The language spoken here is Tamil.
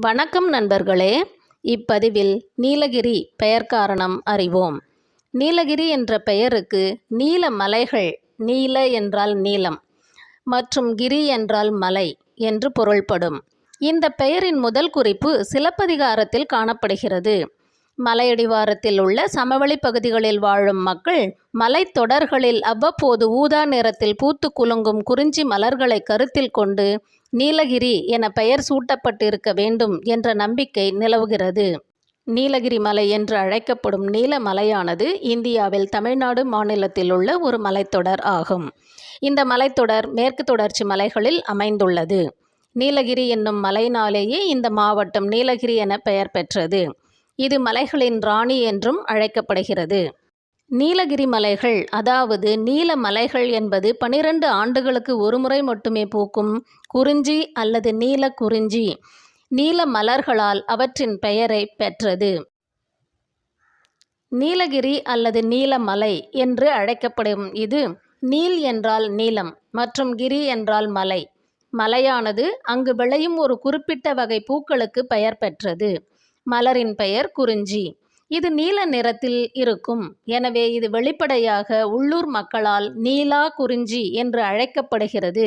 வணக்கம் நண்பர்களே. இப்பதிவில் நீலகிரி பெயர் காரணம் அறிவோம். நீலகிரி என்ற பெயருக்கு நீல மலைகள் நீல என்றால் நீலம் மற்றும் கிரி என்றால் மலை என்று பொருள்படும். இந்த பெயரின் முதல் குறிப்பு சிலப்பதிகாரத்தில் காணப்படுகிறது. மலையடிவாரத்தில் உள்ள சமவெளி பகுதிகளில் வாழும் மக்கள் மலைத்தொடர்களில் அவ்வப்போது ஊதா நிறத்தில் பூத்து குலுங்கும் குறிஞ்சி மலர்களை கருத்தில் கொண்டு நீலகிரி என பெயர் சூட்டப்பட்டிருக்க வேண்டும் என்ற நம்பிக்கை நிலவுகிறது. நீலகிரி மலை என்று அழைக்கப்படும் நீல மலையானது இந்தியாவில் தமிழ்நாடு மாநிலத்தில் உள்ள ஒரு மலைத்தொடர் ஆகும். இந்த மலைத்தொடர் மேற்கு தொடர்ச்சி மலைகளில் அமைந்துள்ளது. நீலகிரி என்னும் மலையினாலேயே இந்த மாவட்டம் நீலகிரி என பெயர் பெற்றது. இது மலைகளின் ராணி என்றும் அழைக்கப்படுகிறது. நீலகிரி மலைகள் அதாவது நீல மலைகள் என்பது பனிரெண்டு ஆண்டுகளுக்கு ஒருமுறை மட்டுமே பூக்கும் குறிஞ்சி அல்லது நீல குறிஞ்சி. நீல மலர்களால் அவற்றின் பெயரை பெற்றது. நீலகிரி அல்லது நீலமலை என்று அழைக்கப்படும் இது நீல் என்றால் நீலம் மற்றும் கிரி என்றால் மலை. மலையானது அங்கு விளையும் ஒரு குறிப்பிட்ட வகை பூக்களுக்கு பெயர் பெற்றது. மலரின் பெயர் குறிஞ்சி. இது நீல நிறத்தில் இருக்கும். எனவே இது வெளிப்படையாக உள்ளூர் மக்களால் நீலா குறிஞ்சி என்று அழைக்கப்படுகிறது.